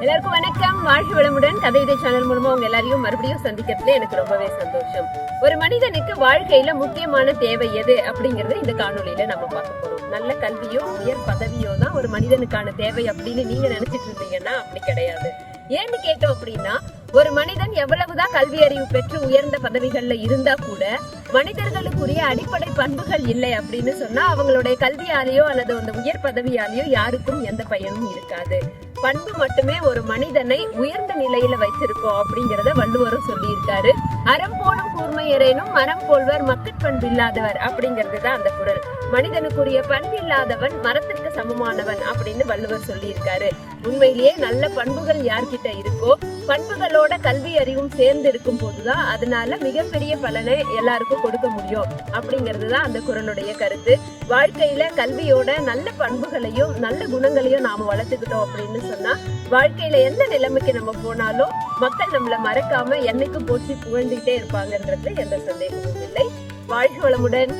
எல்லாருக்கும் வணக்கம். வாழ்க வளமுடன். கதை இதை சேனல் மூலமா உங்க எல்லாரையும் மறுபடியும் சந்திக்கிறதுல எனக்கு ரொம்பவே சந்தோஷம். ஒரு மனிதனுக்கு வாழ்க்கையில முக்கியமான தேவை எது அப்படிங்கறத இந்த காணொலியில நம்ம பார்க்க போறோம். நல்ல கல்வியோ உயர் பதவியோ தான் ஒரு மனிதனுக்கான தேவை அப்படின்னு நீங்க நினைச்சிட்டு இருந்தீங்கன்னா அப்படி கிடையாது. ஏன்னு கேட்டோம் அப்படின்னா ஒரு மனிதன் எவ்வளவுதான் கல்வி அறிவு பெற்று உயர்ந்த பதவிகள்ல இருந்தா கூட மனிதர்களுக்குரிய அடிப்படை பண்புகள் இல்லை அப்படின்னு சொன்னா அவங்களுடைய கல்வியாலேயோ அல்லது அந்த உயர் பதவியாலேயோ யாருக்கும் எந்த பயனும் இருக்காது. பண்பு மட்டுமே ஒரு மனிதனை உயர்ந்த நிலையில வைத்திருக்கோம் அப்படிங்கறத வள்ளுவரும் சொல்லியிருக்காரு. அறம் போலும் கூர்மையரேனும் மரம் போல்வர் மக்கட் பண்பு இல்லாதவர் அப்படிங்கிறது தான் அந்த குரல். மனிதனுக்குரிய பண்பு இல்லாதவன் மரத்திற்கு சமமானவன் அப்படின்னு வள்ளுவர் சொல்லியிருக்காரு. உண்மையிலேயே நல்ல பண்புகள் யார்கிட்ட இருக்கோ பண்புகளோட கல்வி அறிவும் சேர்ந்து இருக்கும் போதுதான் அதனால மிகப்பெரிய பலனை எல்லாருக்கும் கொடுக்க முடியும். அப்படிங்கிறது தான் அந்த குரலுடைய கருத்து. வாழ்க்கையில கல்வியோட நல்ல பண்புகளையும் நல்ல குணங்களையும் நாம வளர்த்துக்கிட்டோம் அப்படின்னு சொன்னா வாழ்க்கையில எந்த நிலைமைக்கு நம்ம போனாலும் மக்கள் நம்மள மறக்காம என்னைக்கும் போற்றி புகழ்ந்துட்டே இருப்பாங்கன்றதுல எந்த சந்தேகமும் இல்லை. வாழ்க வளமுடன்.